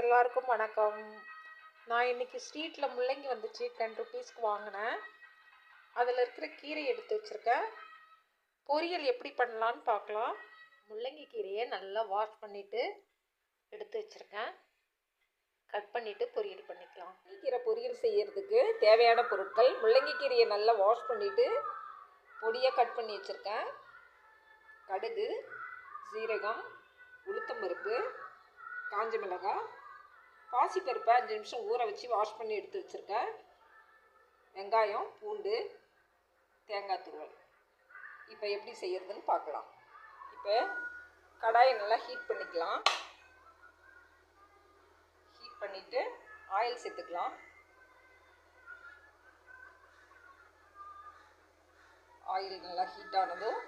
எல்லாருக்கும் வணக்கம். நான் இன்னைக்கு ஸ்ட்ரீட்டில் முள்ளங்கி வந்துச்சு. டென் ருபீஸ்க்கு வாங்கினேன். அதில் இருக்கிற கீரை எடுத்து வச்சுருக்கேன். பொரியல் எப்படி பண்ணலான்னு பார்க்கலாம். முள்ளங்கி கீரையை நல்லா வாஷ் பண்ணிவிட்டு எடுத்து வச்சுருக்கேன். கட் பண்ணிவிட்டு பொரியல் பண்ணிக்கலாம். கீரை பொரியல் செய்கிறதுக்கு தேவையான பொருட்கள் முள்ளங்கி கீரையை நல்லா வாஷ் பண்ணிவிட்டு பொடியாக கட் பண்ணி வச்சுருக்கேன். கடுகு சீரகம் உளுத்தம்பருப்பு காஞ்ச மிளகாய் பாசிப்பருப்பை அஞ்சு நிமிஷம் ஊற வச்சு வாஷ் பண்ணி எடுத்து வச்சுருக்கேன். வெங்காயம் பூண்டு தேங்காய் துருவல். இப்போ எப்படி செய்கிறதுன்னு பார்க்கலாம். இப்போ கடாயை நல்லா ஹீட் பண்ணிக்கலாம். ஹீட் பண்ணிவிட்டு ஆயில் சேர்த்துக்கலாம். ஆயில் நல்லா ஹீட் ஆனதும்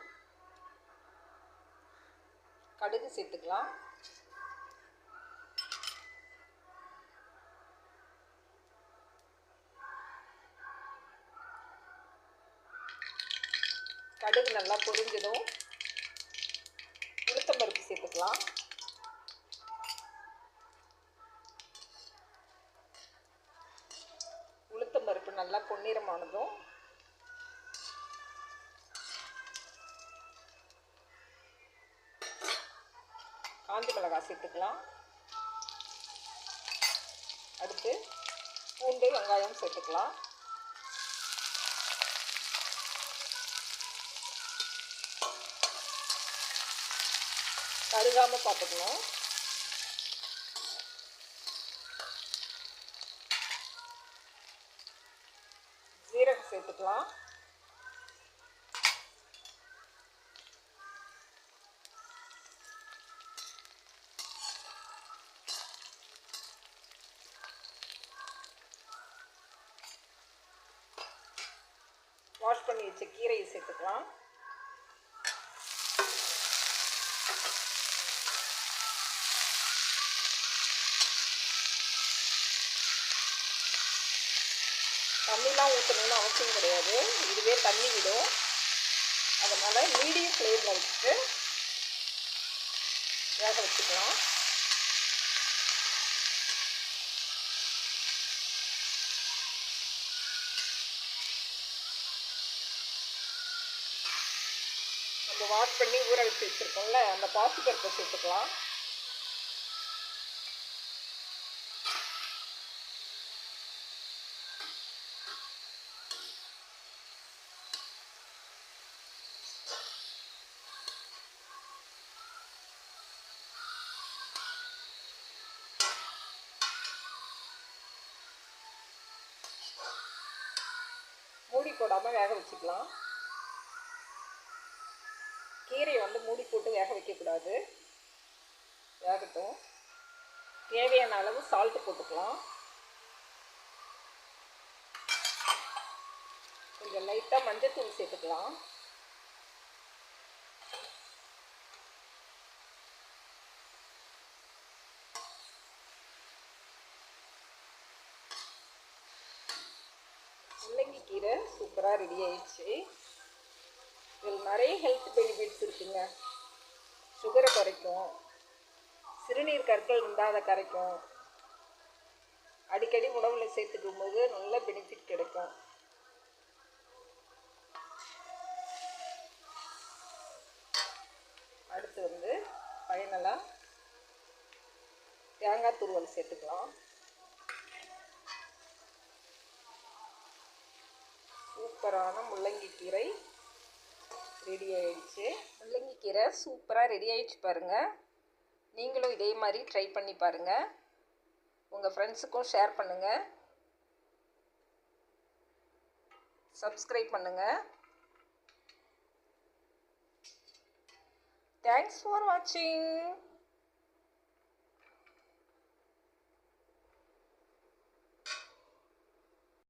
கடுகு சேர்த்துக்கலாம். கடுகு நல்லா பொரிஞ்சதும் உளுத்தம்பருப்பு சேர்த்துக்கலாம். உளுத்தம்பருப்பு நல்லா பொன்னிறமானதும் காஞ்சி மிளகாய் சேர்த்துக்கலாம். அடுத்து பூண்டு வெங்காயம் சேர்த்துக்கலாம். கருகாமல் பார்த்துக்கணும் ஜீரகம் சேர்த்துக்கலாம். வாஷ் பண்ணி வச்ச கீரையை சேர்த்துக்கலாம். தண்ணிலாம் ஊற்றணும்னு அவசியம் கிடையாது. இதுவே தண்ணி விடும். அதனால் மீடியம் ஃப்ளேமில் வச்சுட்டு வேக வச்சுக்கலாம். நம்ம வாஷ் பண்ணி ஊற வச்சு வச்சுருக்கோம்ல அந்த பாசிப்பருப்பை சேர்த்துக்கலாம். மூடி போடாமல் வேக வச்சுக்கலாம். கீரையை வந்து மூடி போட்டு வேக வைக்கக்கூடாது. வேகட்டும். தேவையான அளவு சால்ட்டு போட்டுக்கலாம். கொஞ்சம் லைட்டாக மஞ்சள் தூள் சேர்த்துக்கலாம். முள்ளங்கி கீரை சூப்பராக ரெடி ஆயிடுச்சு. இதில் நிறைய ஹெல்த் பெனிஃபிட்ஸ் இருக்குங்க. சுகரை குறைக்கும். சிறுநீர் கற்கள் இருந்தால் அதை கரைக்கும் அடிக்கடி உணவில் சேர்த்துக்கும் போது நல்ல பெனிஃபிட் கிடைக்கும். அடுத்து வந்து ஃபைனலாக தேங்காய் துருவல் சேர்த்துக்கலாம். சூப்பரான முள்ளங்கி கீரை ரெடி ஆயிடுச்சு. முள்ளங்கி கீரை சூப்பராக ரெடி ஆயிடுச்சு பாருங்கள் நீங்களும் இதே மாதிரி ட்ரை பண்ணி பாருங்கள் உங்கள் ஃப்ரெண்ட்ஸுக்கும் ஷேர் பண்ணுங்கள் சப்ஸ்கிரைப் பண்ணுங்கள் தேங்க்ஸ் ஃபார் வாட்சிங்